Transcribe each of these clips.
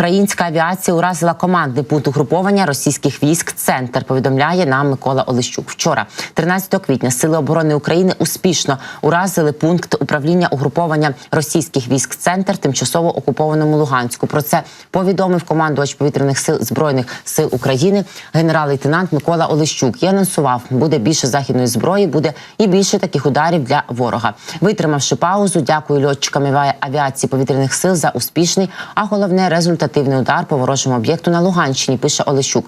Українська авіація уразила командний пункт угруповання російських військ. Центр повідомляє нам Микола Олещук. Вчора, 13 квітня, сили оборони України успішно уразили пункт управління угруповання російських військ. Центр тимчасово окупованому Луганську. Про це повідомив командувач повітряних сил збройних сил України генерал-лейтенант Микола Олещук. І анонсував, буде більше західної зброї, буде і більше таких ударів для ворога. Витримавши паузу, дякую льотчикам авіа- авіації повітряних сил за успішний, а головне результативний удар по ворожому об'єкту на Луганщині. Пише Олещук.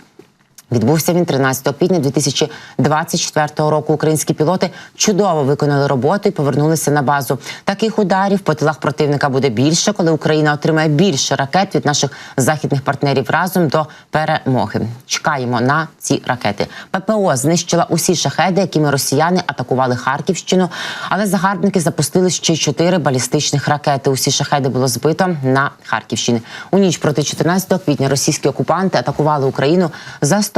Відбувся він 13 квітня 2024 року. Українські пілоти чудово виконали роботу і повернулися на базу. Таких ударів по тилах противника буде більше, коли Україна отримає більше ракет від наших західних партнерів разом до перемоги. Чекаємо на ці ракети. ППО знищила усі шахеди, якими росіяни атакували Харківщину. Але загарбники запустили ще чотири балістичних ракети. Усі шахеди було збито на Харківщині. У ніч проти 14 квітня російські окупанти атакували Україну,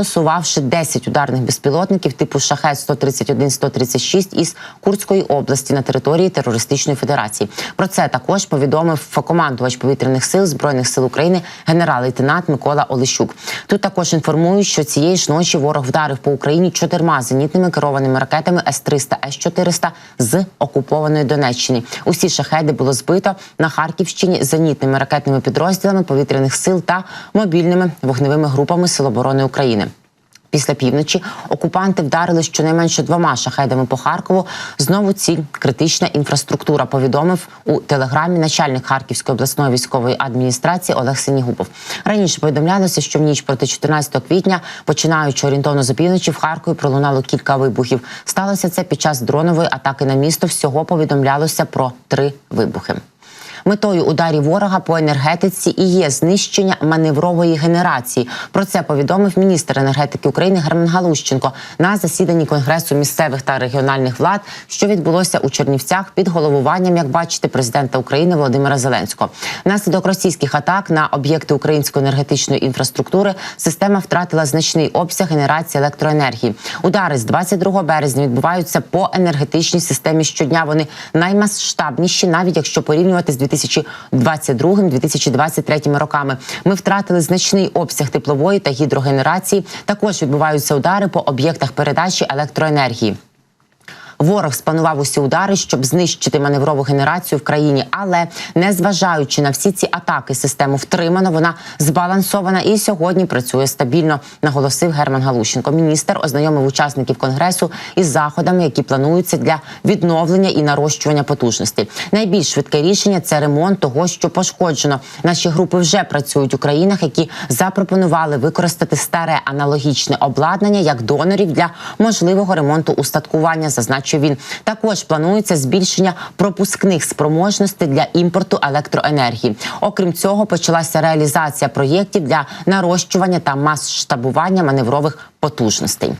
застосувавши 10 ударних безпілотників типу шахет 131-136 із Курської області на території терористичної федерації. Про це також повідомив командувач повітряних сил збройних сил України генерал-лейтенант Микола Олещук. Тут також інформують, що цієї ж ночі ворог вдарив по Україні чотирма зенітними керованими ракетами С-300, С-400 з окупованої Донеччини. Усі шахеди було збито на Харківщині зенітними ракетними підрозділами повітряних сил та мобільними вогневими групами Сил оборони України. Після півночі окупанти вдарили щонайменше двома шахедами по Харкову. Знову ціль критична інфраструктура. Повідомив у телеграмі начальник Харківської обласної військової адміністрації Олег Синігубов. Раніше повідомлялося, що в ніч проти 14 квітня, починаючи орієнтовно з опівночі, в Харкові пролунало кілька вибухів. Сталося це під час дронової атаки на місто. Всього повідомлялося про три вибухи. Метою ударів ворога по енергетиці і є знищення маневрової генерації. Про це повідомив міністр енергетики України Герман Галущенко на засіданні Конгресу місцевих та регіональних влад, що відбулося у Чернівцях під головуванням, як бачите, президента України Володимира Зеленського. Внаслідок російських атак на об'єкти української енергетичної інфраструктури система втратила значний обсяг генерації електроенергії. Удари з 22 березня відбуваються по енергетичній системі щодня. Вони наймасштабніші, навіть якщо порівнювати з 2022-2023 роками. Ми втратили значний обсяг теплової та гідрогенерації. Також відбуваються удари по об'єктах передачі електроенергії. Ворог спланував усі удари, щоб знищити маневрову генерацію в країні, але незважаючи на всі ці атаки, систему втримано. Вона збалансована і сьогодні працює стабільно. Наголосив Герман Галущенко. Міністр ознайомив учасників конгресу із заходами, які плануються для відновлення і нарощування потужностей. Найбільш швидке рішення це ремонт того, що пошкоджено. Наші групи вже працюють у країнах, які запропонували використати старе аналогічне обладнання як донорів для можливого ремонту устаткування. Зазначив він. Також планується збільшення пропускних спроможностей для імпорту електроенергії. Окрім цього, почалася реалізація проєктів для нарощування та масштабування маневрових потужностей.